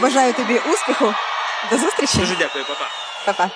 Бажаю тобі успіху. До зустрічі. Дуже дякую, папа. Па-па.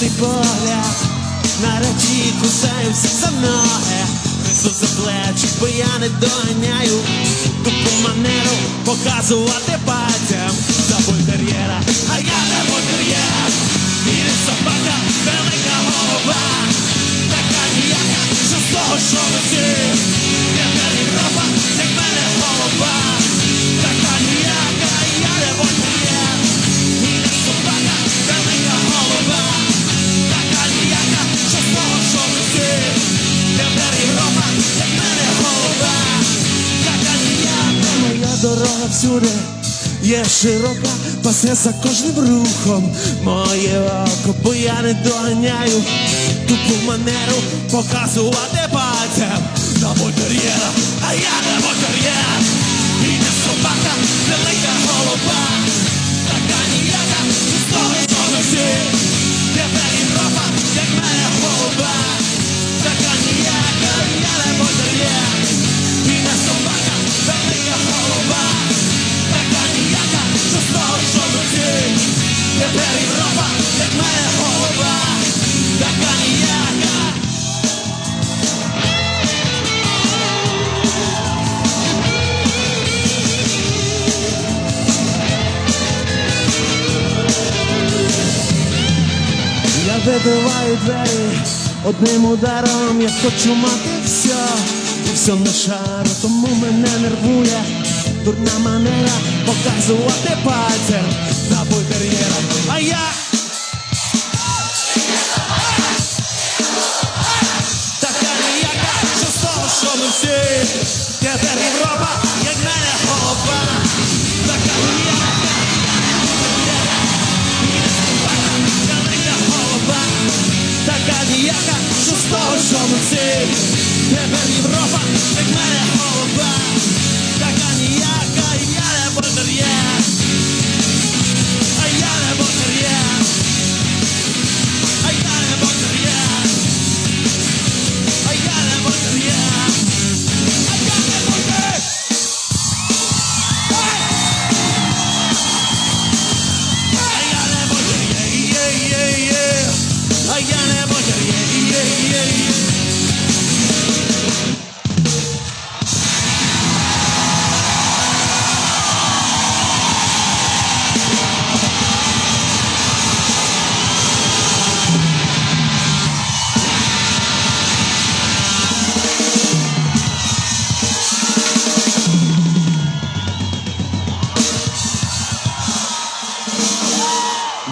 Маю погляд, на речі кусаємося за ноги, Рису за плечі, бо я не доганяю Тупу манеру показувати пальцем всюди Є широка, пасе за кожним рухом. Моє око, бо я не доганяю Тупу манеру показувати пальцем. На кар'єра, а я не бультер'єр І не собака, велика голова вибиваю двері одним ударом, я хочу мати все, все на шару, тому мене нервує. Дурна манера показувати пальцем на бультер'єра. А я така ніяка, що з того, що ми всі, тепер Європа, Тепер Європа, як в мене голова Така ніяка, я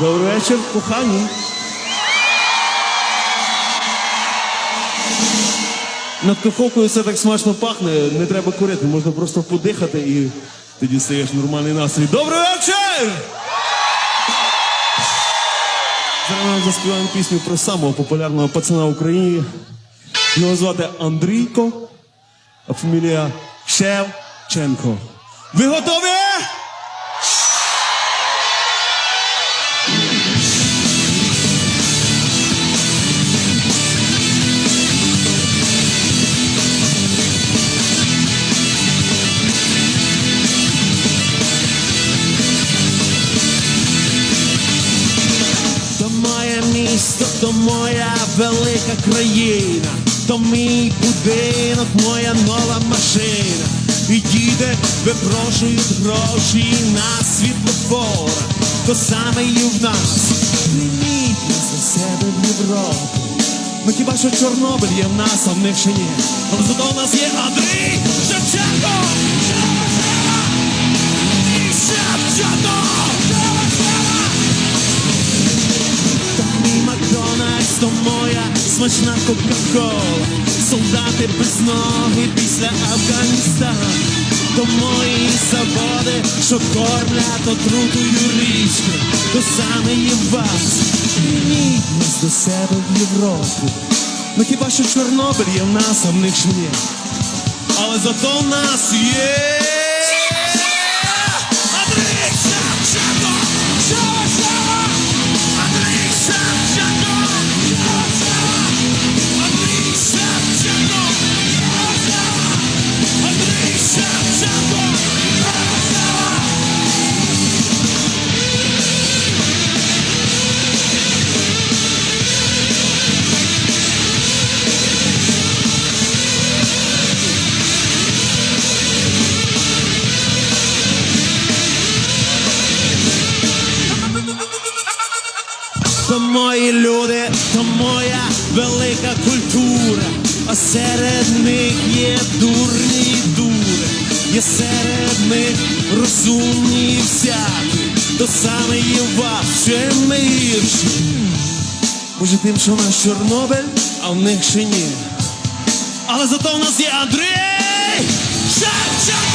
Добрий вечір, кохані. Над каховкою все так смачно пахне, не треба курити, можна просто подихати і тоді стаєш нормальний настрій. Добрий вечір! Зараз ми заспіваємо пісню про самого популярного пацана в Україні Його звати Андрійко, а фамілія Шевченко. Ви готові? Моя велика країна, то мій будинок, моя нова машина. І діти випрошують гроші на світлофор. То саме і в нас. Прийміть до себе в Європу. Ну хіба що Чорнобиль є в нас, а в них ще ні. Але зато в нас є Андрій Шевченко! І Шевченко! То моя смачна Кока-Кола. Солдати без ноги після Афганістану. То мої заводи, що кормлять отрутою річки. То саме і вас. Нас до себе в Європу. Ну хіба що Чорнобиль є в нас, а в них ще ні. Але зато в нас є. Мої люди, то моя велика культура, а серед них є дурні дури, є серед них розумні всякі, то саме є вас, гірші. Може тим, що в нас Чорнобиль, а в них ще ні. Але зато в нас є Андрій Шевченко!